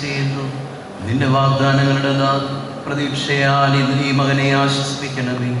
ചെയ്യുന്നു. നിന്റെ വാഗ്ദാനങ്ങളുടെ നാ- പ്രതീക്ഷയാൽ ഇത് ഈ മകനെ ആശ്വസിപ്പിക്കണമേ.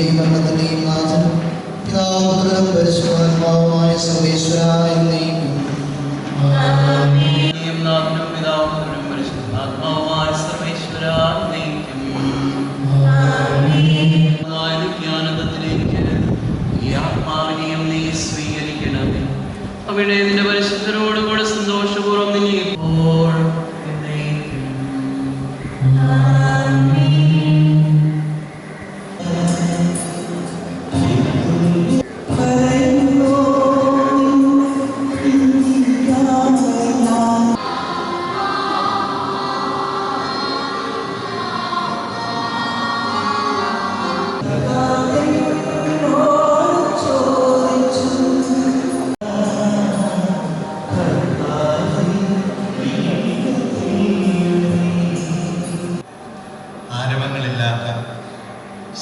മരണത്തിന്റെയും നാഥനും പിതാപുത്രനും പരിശുദ്ധാത്മാവുമായ സർവേശ്വര എന്നേക്കും. സർവേശ്വര ഈ ആത്മാവിനെയും നീ സ്വീകരിക്കണമേ അവിടെ നിന്റെ പരിശുദ്ധരോടുകൂടെ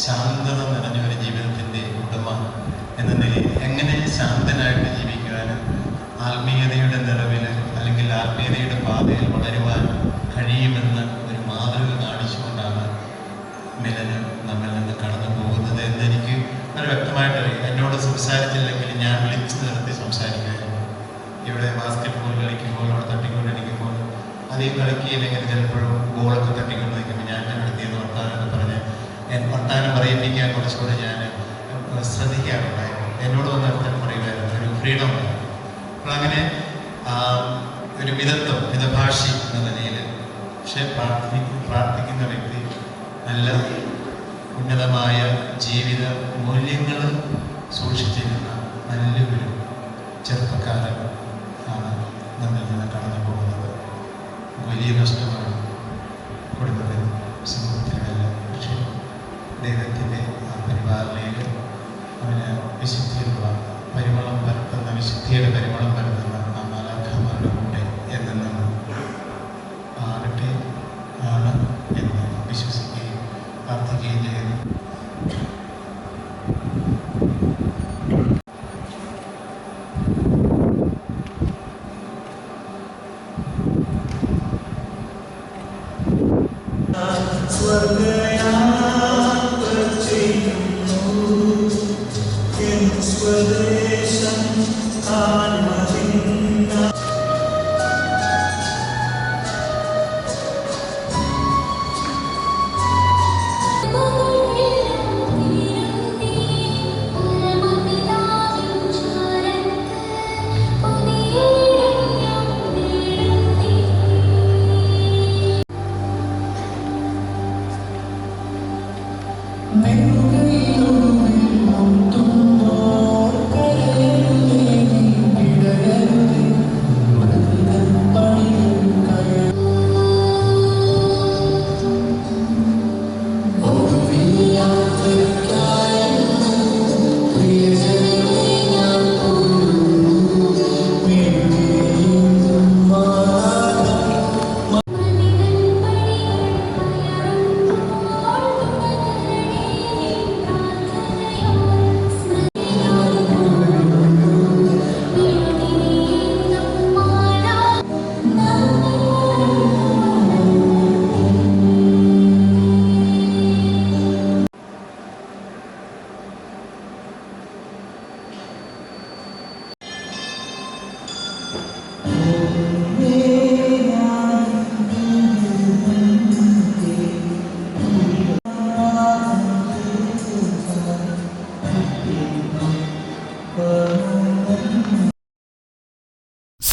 ശാന്തത നിറഞ്ഞ ഒരു ജീവിതത്തിന്റെ ഉടമ എന്ന നിലയിൽ എങ്ങനെ ശാന്തനായിട്ട് ജീവിക്കുവാനും ആത്മീയതയുടെ നിറവിൽ അല്ലെങ്കിൽ ആത്മീയതയുടെ പാതയിൽ വളരുവാൻ കഴിയുമെന്ന് ഒരു മാതൃക കാണിച്ചുകൊണ്ടാണ് മിലന് നമ്മിൽ നിന്ന് കടന്നു പോകുന്നത് എന്നെനിക്ക് വളരെ വ്യക്തമായിട്ടറിയാം. എന്നോട് സംസാരിച്ചില്ലെങ്കിൽ ഞാൻ വിളിച്ചു നിർത്തി സംസാരിക്കുമായിരുന്നു ഇവിടെ ബാസ്കറ്റ് ബോൾ കളിക്കുമ്പോൾ അവിടെ തട്ടിക്കൊണ്ടിരിക്കുമ്പോൾ അധികം കളിക്കുകയില്ലെങ്കിൽ ചിലപ്പോഴും ബോളൊക്കെ തട്ടിക്കൊണ്ട് നിൽക്കുമ്പോൾ ഞാൻ പറഞ്ഞ് എൻ വർത്താനം പറയിപ്പിക്കാൻ കുറച്ചുകൂടെ ഞാൻ ശ്രദ്ധിക്കാറുണ്ടായിരുന്നു. എന്നോട് വന്ന് വർത്താനം പറയുമായിരുന്നു ഒരു ഫ്രീഡം അങ്ങനെ ഒരു മിതത്വം മിതഭാഷി എന്ന നിലയിൽ പക്ഷെ പ്രാർത്ഥി പ്രാർത്ഥിക്കുന്ന വ്യക്തി നല്ല ഉന്നതമായ ജീവിത മൂല്യങ്ങൾ സൂക്ഷിച്ചിരുന്ന നല്ലൊരു ചെറുപ്പക്കാരൻ ആണ് നമ്മിൽ നിന്ന് കടന്നു പോകുന്നത് വലിയ നഷ്ടമാണ്. അവന് വിശുദ്ധിയുള്ള പരിമളം പരത്തുന്ന വിശുദ്ധിയുടെ പരിമളം പരത്തുന്ന ആ മാലാഖമാരുടെ കൂടെ എന്നെന്നും ആകട്ടെ ആണ് എന്ന് വിശ്വസിക്കുകയും പ്രാർത്ഥിക്കുകയും ചെയ്യുന്നു ും. Amen.